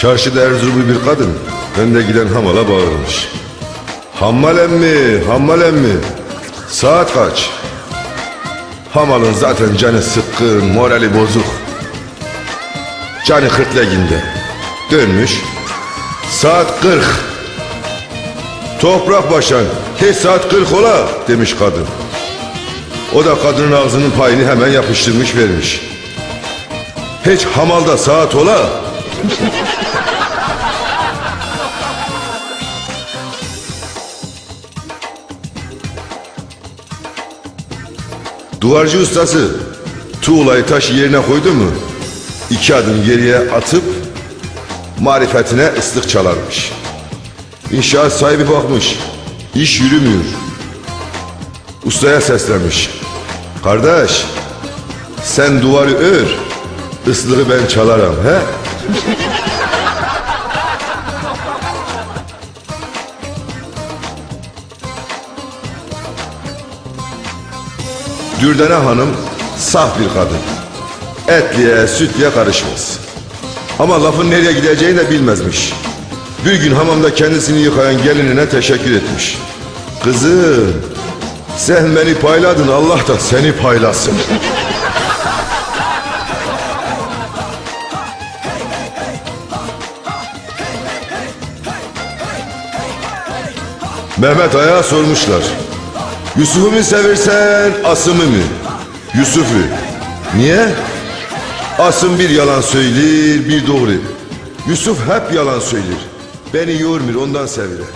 Çarşıda Erzurumlu bir kadın önde giden hamala bağırmış. Hammal emmi, hammal emmi. Saat kaç? Hamalın zaten canı sıkkın, morali bozuk. Canı kırkleginde. Dönmüş. Saat 40. Toprak başan, hiç saat 40 ola demiş kadın. O da kadının ağzının payını hemen yapıştırmış vermiş. Hiç hamalda saat ola. Duvarcı ustası tuğlayı taşı yerine koydu mu iki adım geriye atıp marifetine ıslık çalarmış. İnşaat sahibi bakmış. İş yürümüyor. Ustaya seslenmiş. Kardeş sen duvarı ör. ıslığı ben çalarım he? Dürdane Hanım saf bir kadın. Etliye, sütliye karışmaz. Ama lafın nereye gideceğini de bilmezmiş. Bir gün hamamda kendisini yıkayan gelinine teşekkür etmiş. Kızım, sen beni payladın Allah da seni paylasın. Mehmet Ay'a sormuşlar. Yusuf'u mu seversen Asım'ı mı? Yusuf'u. Niye? Asım bir yalan söyler, bir doğru. Yusuf hep yalan söyler. Beni yormuyor ondan sevilir.